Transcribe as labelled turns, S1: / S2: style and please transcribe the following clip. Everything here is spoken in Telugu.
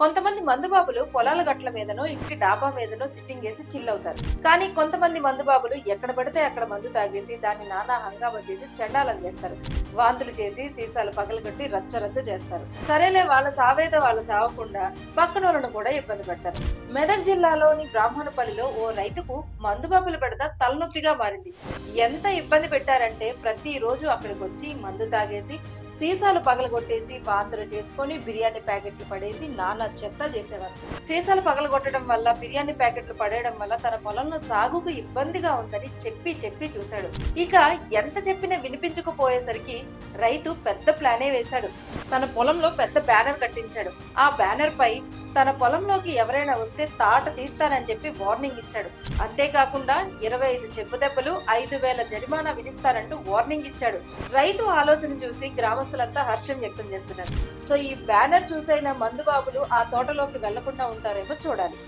S1: కొంతమంది మందుబాబులు పొలాల గట్ల మీదనో ఇంటి డాబా మీదనో సిట్టింగ్ వేసి చిల్ అవుతారు. కానీ కొంతమంది మందుబాబులు ఎక్కడ పడితే అక్కడ మందు తాగేసి దాన్ని నానా హంగామా చేసి చెండాలం చేస్తారు. వాంతులు చేసి సీసాలు పగలగొట్టి రచ్చ రచ్చ చేస్తారు. సరేలే వాళ్ళ సావేద వాళ్ళు సావకుండా పక్కన వాళ్ళను కూడా ఇబ్బంది పెడతారు. మెదక్ జిల్లాలోని బ్రాహ్మణపల్లిలో ఓ రైతుకు మందుబాబులు పెడతా తలనొప్పిగా మారింది. ఎంత ఇబ్బంది పెట్టారంటే ప్రతిరోజు అక్కడికి వచ్చి మందు తాగేసి సీసాలు పగలగొట్టేసి వాంతులు చేసుకొని బిర్యానీ ప్యాకెట్లు పడేసి నానా చెత్త చేసేవారు. సీసాలు పగలగొట్టడం వల్ల బిర్యానీ ప్యాకెట్లు పడేయడం వల్ల తన పొలంలో సాగుకు ఇబ్బందిగా ఉందని చెప్పి చెప్పి చూశాడు. ఇక ఎంత చెప్పినా వినిపించకపోయేసరికి రైతు పెద్ద ప్లానే వేశాడు. తన పొలంలో పెద్ద బ్యానర్ కట్టించాడు. ఆ బ్యానర్ పై తన పొలంలోకి ఎవరైనా వస్తే తాట తీస్తానని చెప్పి వార్నింగ్ ఇచ్చాడు. అంతేకాకుండా ఇరవై ఐదు చెప్పు దెబ్బలు ఐదు వేల జరిమానా విధిస్తానంటూ వార్నింగ్ ఇచ్చాడు. రైతు ఆలోచన చూసి గ్రామ గ్రామస్తులంతా హర్షం వ్యక్తం చేస్తున్నారు. సో ఈ బ్యానర్ చూసైన మందుబాబులు ఆ తోటలోకి వెళ్ళకుండా ఉంటారేమో చూడాలి.